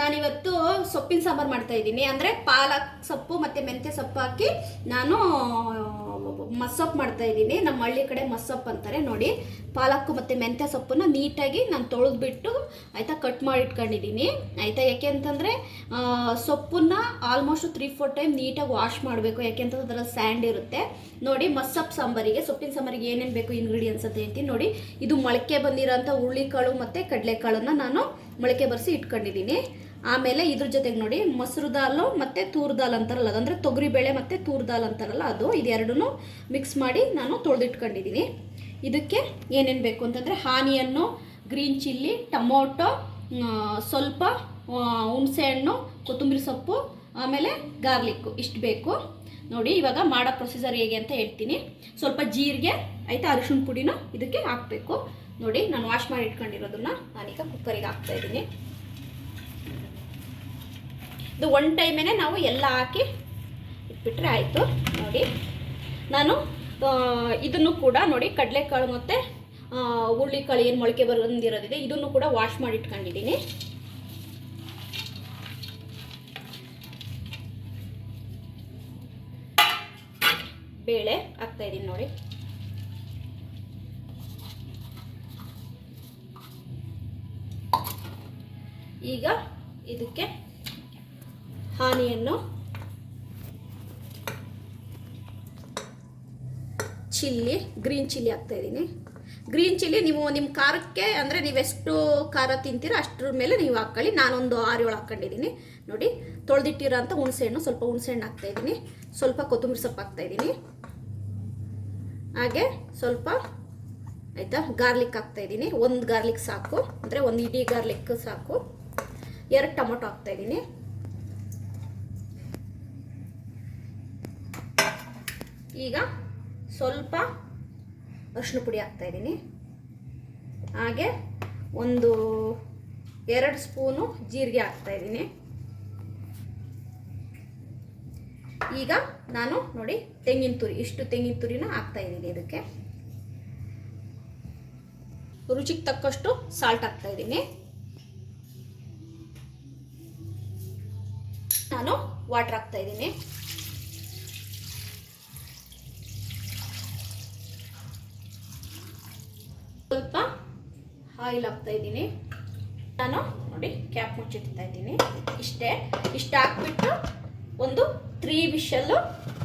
ನಾನಿವತ್ತು ಸೊಪ್ಪಿನ ಸಾಂಬಾರು ಮಾಡ್ತಾ ಇದ್ದೀನಿ. ಅಂದರೆ ಪಾಲಕ್ ಸೊಪ್ಪು ಮತ್ತು ಮೆಂತ್ಯ ಸೊಪ್ಪು ಹಾಕಿ ನಾನು ಮಸ್ಸೊಪ್ಪು ಮಾಡ್ತಾ ಇದ್ದೀನಿ. ನಮ್ಮ ಹಳ್ಳಿ ಕಡೆ ಮಸ್ಸೊಪ್ಪು ಅಂತಾರೆ ನೋಡಿ. ಪಾಲಕ್ಕು ಮತ್ತು ಮೆಂತ್ಯ ಸೊಪ್ಪನ್ನು ನೀಟಾಗಿ ನಾನು ತೊಳೆದ್ಬಿಟ್ಟು ಆಯಿತಾ ಕಟ್ ಮಾಡಿ ಇಟ್ಕೊಂಡಿದ್ದೀನಿ ಆಯಿತಾ? ಯಾಕೆ ಅಂತಂದರೆ ಸೊಪ್ಪನ್ನ ಆಲ್ಮೋಸ್ಟ್ ತ್ರೀ ಫೋರ್ ಟೈಮ್ ನೀಟಾಗಿ ವಾಶ್ ಮಾಡಬೇಕು. ಯಾಕೆ ಅಂತಂದ್ರೆ ಅದರಲ್ಲಿ ಸ್ಯಾಂಡ್ ಇರುತ್ತೆ. ನೋಡಿ ಮಸ್ಸೊಪ್ಪು ಸಾಂಬಾರಿಗೆ, ಸೊಪ್ಪಿನ ಸಾಂಬಾರಿಗೆ ಏನೇನು ಬೇಕು ಇಂಗ್ರೀಡಿಯೆಂಟ್ಸ್ ಅಂತ ಹೇಳ್ತೀನಿ ನೋಡಿ. ಇದು ಮೊಳಕೆ ಬಂದಿರೋಂಥ ಹುರುಳಿಕಾಳು ಮತ್ತು ಕಡಲೆಕಾಳನ್ನು ನಾನು ಮೊಳಕೆ ಬರೆಸಿ ಇಟ್ಕೊಂಡಿದ್ದೀನಿ. ಆಮೇಲೆ ಇದ್ರ ಜೊತೆಗೆ ನೋಡಿ ಮೊಸರು ದಾಲು ಮತ್ತು ತೂರ್ ದಾಲ್ ಅಂತಾರಲ್ಲ, ಅದಂದರೆ ತೊಗರಿಬೇಳೆ ಮತ್ತು ತೂರ್ ದಾಲ್ ಅಂತಾರಲ್ಲ, ಅದು ಇದೆರಡೂ ಮಿಕ್ಸ್ ಮಾಡಿ ನಾನು ತೊಳೆದಿಟ್ಕೊಂಡಿದ್ದೀನಿ. ಇದಕ್ಕೆ ಏನೇನು ಬೇಕು ಅಂತಂದರೆ ಹಾನಿಯನ್ನು, ಗ್ರೀನ್ ಚಿಲ್ಲಿ, ಟೊಮೊಟೊ ಸ್ವಲ್ಪ ಹುಣಸೆ ಹುಣಸೆಹಣ್ಣು ಕೊತ್ತಂಬರಿ ಸೊಪ್ಪು, ಆಮೇಲೆ ಗಾರ್ಲಿಕ್ಕು ಇಷ್ಟು ಬೇಕು. ನೋಡಿ ಇವಾಗ ಮಾಡೋ ಪ್ರೊಸೀಜರ್ ಹೇಗೆ ಅಂತ ಹೇಳ್ತೀನಿ. ಸ್ವಲ್ಪ ಜೀರಿಗೆ, ಆಯಿತಾ ಅರಿಶಿಣ ಪುಡಿನೂ ಇದಕ್ಕೆ ಹಾಕಬೇಕು. ನೋಡಿ, ನಾನು ವಾಶ್ ಮಾಡಿ ಇಟ್ಕೊಂಡಿರೋದನ್ನ ನಾನೀಗ ಕುಕ್ಕರಿಗೆ ಹಾಕ್ತಾ ಇದ್ದೀನಿ. ಇದು ಒನ್ ಟೈಮೇನೆ ನಾವು ಎಲ್ಲ ಹಾಕಿ ಇಟ್ಬಿಟ್ರೆ ಆಯಿತು. ನೋಡಿ, ನಾನು ಇದನ್ನು ಕೂಡ ನೋಡಿ, ಕಡಲೆಕಾಳು ಮತ್ತು ಹುರುಳಿಕಾಳು ಏನು ಮೊಳಕೆ ಬಂದಿರೋದಿದೆ, ಇದನ್ನು ಕೂಡ ವಾಶ್ ಮಾಡಿ ಇಟ್ಕೊಂಡಿದ್ದೀನಿ. ಬೇಳೆ ಹಾಕ್ತಾ ಇದ್ದೀನಿ ನೋಡಿ. ಈಗ ಇದಕ್ಕೆ ಹಾನಿಯನ್ನು ಚಿಲ್ಲಿ, ಗ್ರೀನ್ ಚಿಲ್ಲಿ ಹಾಕ್ತಾ ಇದ್ದೀನಿ. ಗ್ರೀನ್ ಚಿಲ್ಲಿ ನೀವು ನಿಮ್ಮ ಖಾರಕ್ಕೆ ಅಂದರೆ ನೀವೆಷ್ಟು ಖಾರ ತಿಂತೀರೋ ಅಷ್ಟರ ಮೇಲೆ ನೀವು ಹಾಕ್ಕೊಳ್ಳಿ ನಾನೊಂದು ಆರು ಏಳು ಹಾಕ್ಕೊಂಡಿದ್ದೀನಿ ನೋಡಿ ತೊಳೆದಿಟ್ಟಿರೋಂಥ ಹುಣಸೆ ಹಣ್ಣು ಸ್ವಲ್ಪ ಹುಣಸೆಹಣ್ಣು ಹಾಕ್ತಾ ಇದ್ದೀನಿ. ಸ್ವಲ್ಪ ಕೊತ್ತಂಬರಿ ಸೊಪ್ಪು ಹಾಕ್ತಾ ಇದ್ದೀನಿ. ಹಾಗೆ ಸ್ವಲ್ಪ ಆಯಿತಾ, ಗಾರ್ಲಿಕ್ ಹಾಕ್ತಾ ಇದ್ದೀನಿ. ಒಂದು ಗಾರ್ಲಿಕ್ ಸಾಕು. ಅಂದರೆ ಒಂದು ಇಡೀ ಗಾರ್ಲಿಕ್ ಸಾಕು. ಎರಡು ಟೊಮೊಟೊ ಹಾಕ್ತಾ ಇದ್ದೀನಿ. ಈಗ ಸ್ವಲ್ಪ ಅರಿಶಿನ ಪುಡಿ ಹಾಕ್ತಾ ಇದ್ದೀನಿ. ಹಾಗೆ ಒಂದು ಎರಡು ಸ್ಪೂನು ಜೀರಿಗೆ ಹಾಕ್ತಾ ಇದ್ದೀನಿ. ಈಗ ನಾನು ನೋಡಿ ತೆಂಗಿನ ತುರಿ, ಇಷ್ಟು ತೆಂಗಿನ ತುರಿನ ಹಾಕ್ತಾ ಇದ್ದೀನಿ ಇದಕ್ಕೆ. ರುಚಿಗೆ ತಕ್ಕಷ್ಟು ಸಾಲ್ಟ್ ಹಾಕ್ತಾ ನಾನು ವಾಟರ್ ಹಾಕ್ತಾ ಇದ್ದೀನಿ. ಸ್ವಲ್ಪ ಆಯಿಲ್ ಹಾಕ್ತಾ ಇದ್ದೀನಿ. ನಾನು ನೋಡಿ ಕ್ಯಾಪ್ ಮುಚ್ಚಿಡ್ತಾ ಇದ್ದೀನಿ. ಇಷ್ಟೇ. ಇಷ್ಟ ಹಾಕ್ಬಿಟ್ಟು ಒಂದು ತ್ರೀ ವಿಷಲ್ಲು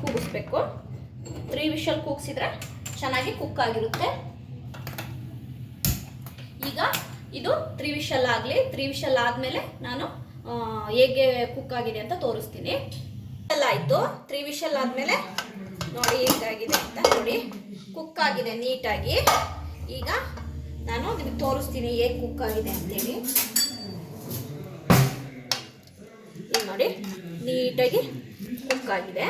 ಕೂಗಿಸ್ಬೇಕು. ತ್ರೀ ವಿಷಲ್ ಕೂಗಿಸಿದ್ರೆ ಚೆನ್ನಾಗಿ ಕುಕ್ ಆಗಿರುತ್ತೆ. ಈಗ ಇದು ತ್ರೀ ವಿಷಲ್ ಆಗಲಿ ತ್ರೀ ವಿಷಲ್ ಆದಮೇಲೆ ನಾನು ಹೇಗೆ ಕುಕ್ ಆಗಿದೆ ಅಂತ ತೋರಿಸ್ತೀನಿ. ಎಲ್ಲ ಆಯಿತು. ತ್ರೀ ವಿಷಲ್ ಆದಮೇಲೆ ನೋಡಿ ಹೇಗಾಗಿದೆ ಅಂತ ನೋಡಿ. ಕುಕ್ ಆಗಿದೆ ನೀಟಾಗಿ. ಈಗ ನಾನು ನಿಮಗೆ ತೋರಿಸ್ತೀನಿ ಹೇಗೆ ಕುಕ್ ಆಗಿದೆ ಅಂತೇಳಿ. ನೋಡಿ, ನೀಟಾಗಿ ಕುಕ್ ಆಗಿದೆ.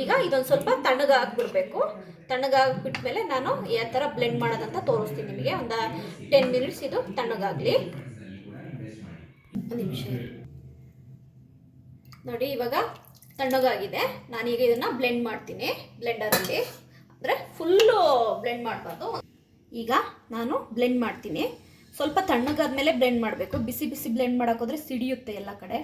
ಈಗ ಇದೊಂದು ಸ್ವಲ್ಪ ತಣ್ಣಗಾಗ್ಬಿಡ್ಬೇಕು ತಣ್ಣಗಾಗ್ಬಿಟ್ಮೇಲೆ ನಾನು ಯಾವ ಥರ ಬ್ಲೆಂಡ್ ಮಾಡೋದಂತ ತೋರಿಸ್ತೀನಿ ನಿಮಗೆ. ಒಂದು ಟೆನ್ ಮಿನಿಟ್ಸ್ ಇದು ತಣ್ಣಗಾಗಲಿ. ಒಂದು ನಿಮಿಷ. ನೋಡಿ ಇವಾಗ ತಣ್ಣಗಾಗಿದೆ. ನಾನೀಗ ಇದನ್ನು ಬ್ಲೆಂಡ್ ಮಾಡ್ತೀನಿ ಬ್ಲೆಂಡರಲ್ಲಿ ಅಂದರೆ ಫುಲ್ಲು ಬ್ಲೆಂಡ್ ಮಾಡಬಾರ್ದು. ಈಗ ನಾನು ಬ್ಲೆಂಡ್ ಮಾಡ್ತೀನಿ. ಸ್ವಲ್ಪ ತಣ್ಣಗಾದ್ಮೇಲೆ ಬ್ಲೆಂಡ್ ಮಾಡಬೇಕು. ಬಿಸಿ ಬಿಸಿ ಬ್ಲೆಂಡ್ ಮಾಡೋಕ್ಕೋದ್ರೆ ಸಿಡಿಯುತ್ತೆ ಎಲ್ಲ ಕಡೆ.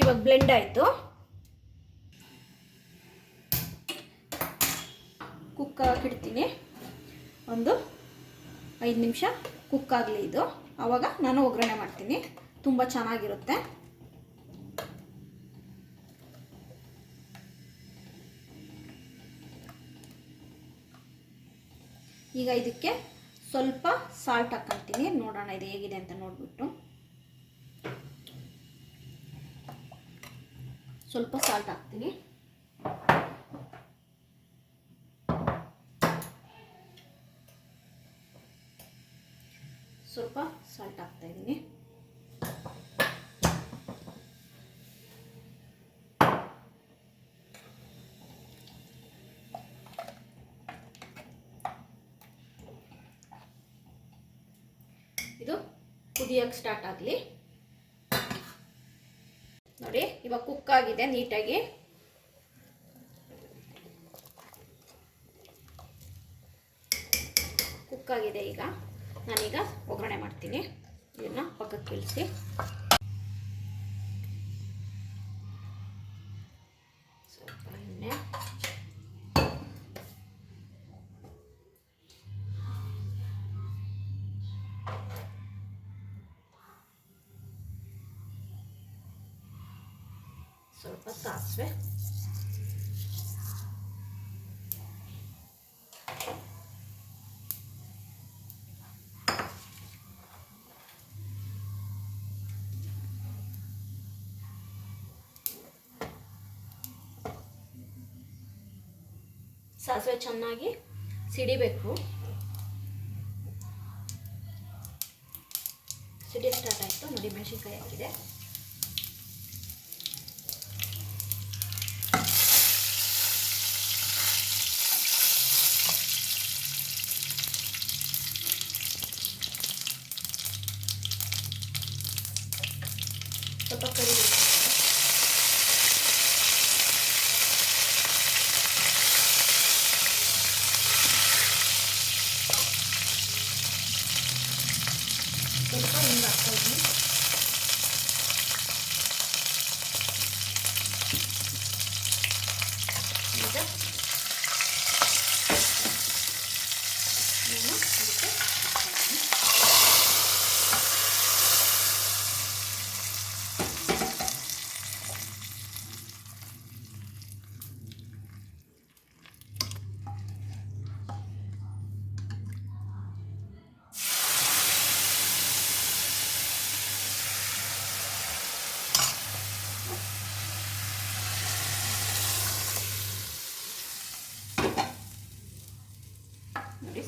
ಇವಾಗ ಬ್ಲೆಂಡ್ ಆಯಿತು. ಕುಕ್ ಹಾಕಿಡ್ತೀನಿ. ಒಂದು ಐದು ನಿಮಿಷ ಕುಕ್ ಆಗಲಿ ಇದು. ಆವಾಗ ನಾನು ಒಗ್ಗರಣೆ ಮಾಡ್ತೀನಿ. ತುಂಬ ಚೆನ್ನಾಗಿರುತ್ತೆ. ಈಗ ಇದಕ್ಕೆ ಸ್ವಲ್ಪ ಸಾಲ್ಟ್ ಹಾಕ್ಕೊಂತೀನಿ ನೋಡೋಣ ಇದು ಹೇಗಿದೆ ಅಂತ ನೋಡಿಬಿಟ್ಟು. ಸ್ವಲ್ಪ ಸಾಲ್ಟ್ ಹಾಕ್ತೀನಿ. ಸ್ವಲ್ಪ ಸಾಲ್ಟ್ ಹಾಕ್ತಾಯಿದ್ದೀನಿ ಇದು ಕುದಿಯೋಕ್ಕೆ ಸ್ಟಾರ್ಟ್ ಆಗಲಿ. ನೋಡಿ, ಇವಾಗ ಕುಕ್ ಆಗಿದೆ ನೀಟಾಗಿ. ಕುಕ್ ಆಗಿದೆ ಈಗ. ನಾನೀಗ ಒಗ್ಗರಣೆ ಮಾಡ್ತೀನಿ. ಇದನ್ನು ಪಕ್ಕಕ್ಕೆ ಇಳಿಸಿ. ಸ್ವಲ್ಪ ಎಣ್ಣೆ. ಸ್ವಲ್ಪ ಸಾಸಿವೆ. ಸಾಸಿವೆ ಚೆನ್ನಾಗಿ ಸಿಡಿಬೇಕು. ಸಿಡಿ ಸ್ಟಾರ್ಟ್ ಆಯಿತು. ನೋಡಿ ಮೆಣಸಿನ್ಕಾಯಿ ಹಾಕಿದೆ. ಸ್ವಲ್ಪ ಕರಿ Thank you.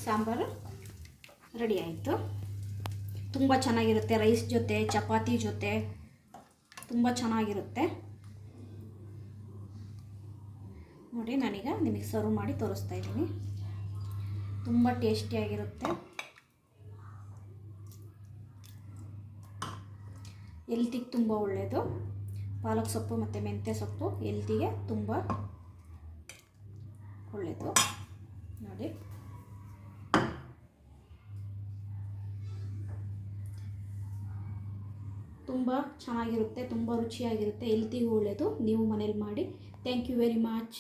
ಸಾಂಬಾರು ರೆಡಿ ಆಯಿತು. ತುಂಬ ಚೆನ್ನಾಗಿರುತ್ತೆ ರೈಸ್ ಜೊತೆ, ಚಪಾತಿ ಜೊತೆ, ತುಂಬ ಚೆನ್ನಾಗಿರುತ್ತೆ. ನೋಡಿ, ನಾನೀಗ ನಿಮಗೆ ಸರ್ವ್ ಮಾಡಿ ತೋರಿಸ್ತಾ ಇದ್ದೀನಿ. ತುಂಬ ಟೇಸ್ಟಿಯಾಗಿರುತ್ತೆ ಎಲ್ತಿಗೆ ತುಂಬ ಒಳ್ಳೆಯದು ಪಾಲಕ್ ಸೊಪ್ಪು ಮತ್ತು ಮೆಂತ್ಯ ಸೊಪ್ಪು ಎಲ್ತಿಗೆ ತುಂಬ ಒಳ್ಳೆಯದು ನೋಡಿ. ತುಂಬ ಚೆನ್ನಾಗಿರುತ್ತೆ ತುಂಬ ರುಚಿಯಾಗಿರುತ್ತೆ. ಹೆಲ್ತಿಗೂ ಒಳ್ಳೆಯದು ನೀವು ಮನೇಲಿ ಮಾಡಿ. Thank you very much